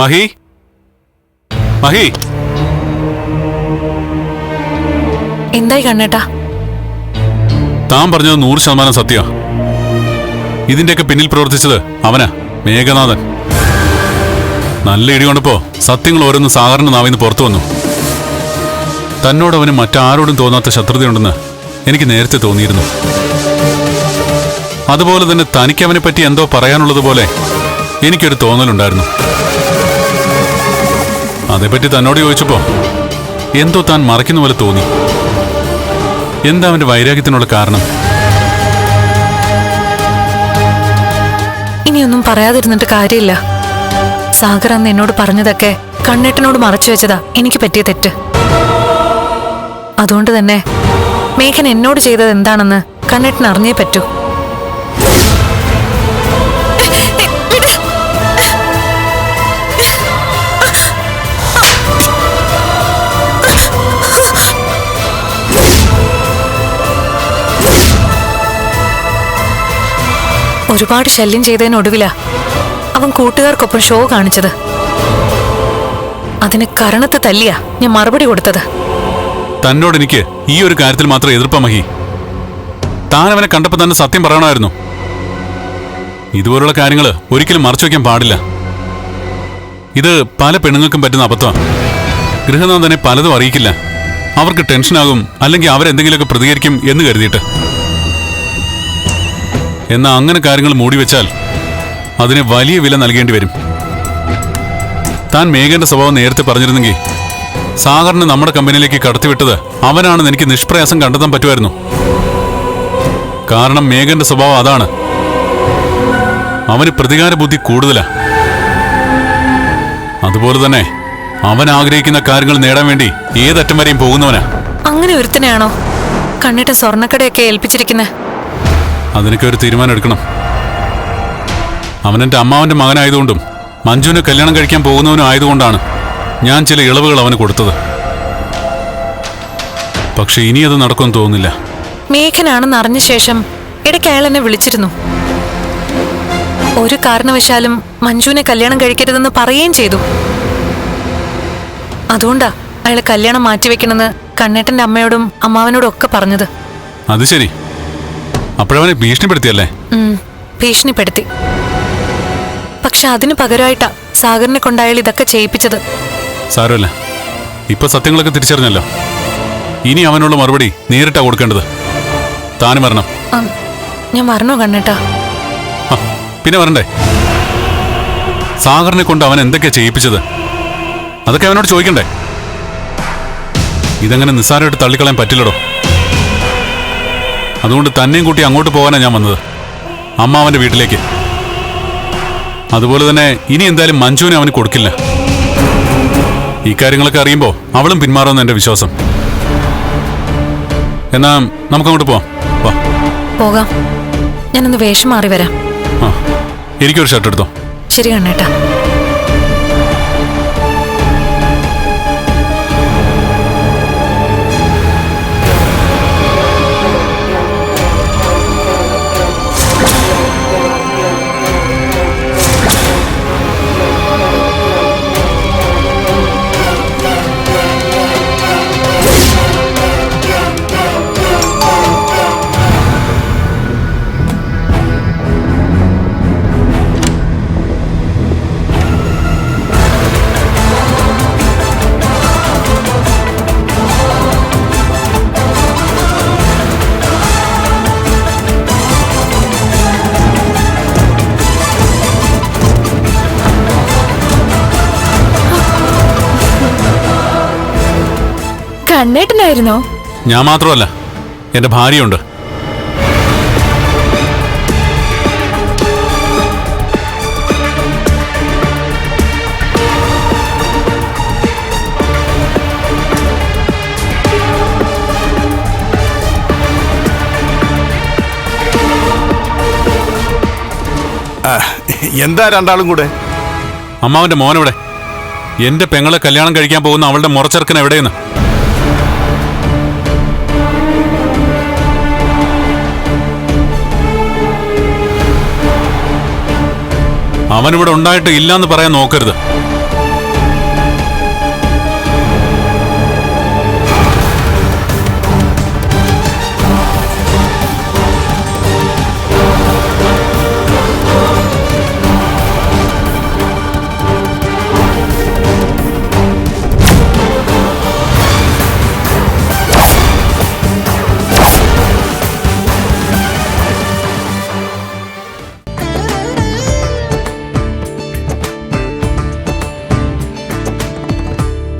മഹി? മഹി? എന്തായി കണ്ണേട്ടാ? താൻ പറഞ്ഞത് നൂറ് ശതമാനം സത്യ. ഇതിന്റെയൊക്കെ പിന്നിൽ പ്രവർത്തിച്ചത് അവനാ മേഘനാഥൻ. നല്ല ഇടി കൊണ്ടപ്പോ സത്യങ്ങൾ ഓരോന്ന് സാധാരണ നാവിന്ന് പുറത്തു വന്നു. തന്നോട് അവന് മറ്റാരോടും തോന്നാത്ത ശത്രുതയുണ്ടെന്ന് എനിക്ക് നേരത്തെ തോന്നിയിരുന്നു. അതുപോലെ തന്നെ തനിക്ക് അവനെ പറ്റി എന്തോ പറയാനുള്ളതുപോലെ എനിക്കൊരു തോന്നലുണ്ടായിരുന്നു. അതേപ്പറ്റി തന്നോട് ചോദിച്ചപ്പോ എന്തോ താൻ മറയ്ക്കുന്ന പോലെ തോന്നി. എന്താ അവന്റെ വൈരാഗ്യത്തിനുള്ള കാരണം? ഇനിയൊന്നും പറയാതിരുന്നിട്ട് കാര്യമില്ല. സാഗർ അന്ന് എന്നോട് പറഞ്ഞതൊക്കെ കണ്ണേട്ടനോട് മറച്ചു വെച്ചതാ. എനിക്ക് പറ്റിയ തെറ്റ്. അതുകൊണ്ട് തന്നെ മേഘൻ എന്നോട് ചെയ്തത് എന്താണെന്ന് കണ്ണേട്ടൻ അറിഞ്ഞേ പറ്റൂ. ഒരുപാട് ശല്യം ചെയ്തതിനൊടുവിലാ അവൻ കൂട്ടുകാർക്കൊപ്പം ഷോ കാണിച്ചത്. അതിന് കരണത്ത് തല്ലിയാ ഞാൻ മറുപടി കൊടുത്തത്. തന്നോട് എനിക്ക് ഈ ഒരു കാര്യത്തിൽ മാത്രം എതിർപ്പാ മഹി. താൻ അവനെ കണ്ടപ്പോ തന്നെ സത്യം പറയണമായിരുന്നു. ഇതുപോലുള്ള കാര്യങ്ങൾ ഒരിക്കലും മറച്ചു വയ്ക്കാൻ പാടില്ല. ഇത് പല പെണ്ണുങ്ങൾക്കും പറ്റുന്ന അബദ്ധമാണ് ഗൃഹനാഥനെ പലതും അറിയിക്കില്ല. അവർക്ക് ടെൻഷനാകും അല്ലെങ്കിൽ അവരെന്തെങ്കിലുമൊക്കെ പ്രതികരിക്കും എന്ന് കരുതിയിട്ട്. എന്നാൽ അങ്ങനെ കാര്യങ്ങൾ മൂടി വെച്ചാൽ അതിന് വലിയ വില നൽകേണ്ടി വരും. താൻ മേഘന്റെ സ്വഭാവം നേരത്തെ പറഞ്ഞിരുന്നെങ്കിൽ സാഗറിനെ നമ്മുടെ കമ്പനിയിലേക്ക് കടത്തിവിട്ടത് അവനാണെന്ന് എനിക്ക് നിഷ്പ്രയാസം കണ്ടെത്താൻ പറ്റുമായിരുന്നു. കാരണം മേഘന്റെ സ്വഭാവം അതാണ്. അവന് പ്രതികാര ബുദ്ധി കൂടുതലാ. അതുപോലെ തന്നെ അവൻ ആഗ്രഹിക്കുന്ന കാര്യങ്ങൾ നേടാൻ വേണ്ടി ഏതറ്റം വരെയും പോകുന്നവനാ. അങ്ങനെ ഒരുത്തനെയാണോ? കണ്ണിട്ട് സ്വർണക്കടയൊക്കെ ഏൽപ്പിച്ചിരിക്കുന്നത് അതിനൊക്കെ ഒരു തീരുമാനം എടുക്കണം. എന്റെ അമ്മാവന്റെ മകനായതുകൊണ്ടും മഞ്ജുവിന് കല്യാണം കഴിക്കാൻ പോകുന്നവനും ആയതുകൊണ്ടാണ് ഞാൻ ചില ഇളവുകൾ അവന് കൊടുത്തത്. പക്ഷെ ഇനി അത് നടക്കുമെന്ന് തോന്നുന്നില്ല. മേഘനാണെന്ന് അറിഞ്ഞ ശേഷം ഇടയ്ക്ക് അയാൾ എന്നെ വിളിച്ചിരുന്നു. ഒരു കാരണവശാലും മഞ്ജുവിനെ കല്യാണം കഴിക്കരുതെന്ന് പറയുകയും ചെയ്തു. അതുകൊണ്ടാ അയാൾ കല്യാണം മാറ്റിവെക്കണമെന്ന് കണ്ണേട്ടന്റെ അമ്മയോടും അമ്മാവനോടും ഒക്കെ പറഞ്ഞത്. അത് ശരി. അപ്പോഴവനെ ഭീഷണിപ്പെടുത്തിയല്ലേ? ഭീഷണിപ്പെടുത്തി. പക്ഷെ അതിന് പകരമായിട്ടാ സാഗറിനെ കൊണ്ട് അയാൾ ഇതൊക്കെ ചെയ്യിപ്പിച്ചത്. സാരമല്ല. ഇപ്പൊ സത്യങ്ങളൊക്കെ തിരിച്ചറിഞ്ഞല്ലോ. ഇനി അവനുള്ള മറുപടി നേരിട്ടാ കൊടുക്കേണ്ടത്. താനും വരണം. ഞാൻ വരണോ കണ്ണേട്ടാ? പിന്നെ വരണ്ടേ? സാഗറിനെ കൊണ്ട് അവൻ എന്തൊക്കെയാ ചെയ്യിപ്പിച്ചത്? അതൊക്കെ അവനോട് ചോദിക്കണ്ടേ? ഇതങ്ങനെ നിസ്സാരമായിട്ട് തള്ളിക്കളയാൻ പറ്റില്ലടോ? അതുകൊണ്ട് തന്നെയും കൂട്ടി അങ്ങോട്ട് പോകാനാണ് ഞാൻ വന്നത്. അമ്മാവന്റെ വീട്ടിലേക്ക്. അതുപോലെ തന്നെ ഇനി എന്തായാലും മഞ്ജുവിനെ അവന് കൊടുക്കില്ല. ഈ കാര്യങ്ങളൊക്കെ അറിയുമ്പോൾ അവളും പിന്മാറുമെന്ന് എന്റെ വിശ്വാസം. എന്നാ നമുക്കങ്ങോട്ട് പോവാം. വാ. പോകാം. ഞാനൊന്ന് വേഷം മാറി വരാം. ആ എനിക്കൊരു ഷർട്ട് എടുത്തോ? ശരി കണ്ണേട്ടാ. കണ്ണേട്ടനായിരുന്നോ? ഞാൻ മാത്രമല്ല എന്റെ ഭാര്യയുണ്ട്. ആ, എന്താ രണ്ടാളും കൂടെ? അമ്മാവന്റെ മോനെവിടെ എന്റെ പെങ്ങളെ കല്യാണം കഴിക്കാൻ പോകുന്ന അവളുടെ മുറച്ചെറുക്കൻ എവിടെയെന്ന്? അവനിവിടെ ഉണ്ടായിട്ട് ഇല്ലാന്ന് പറയാൻ നോക്കരുത്.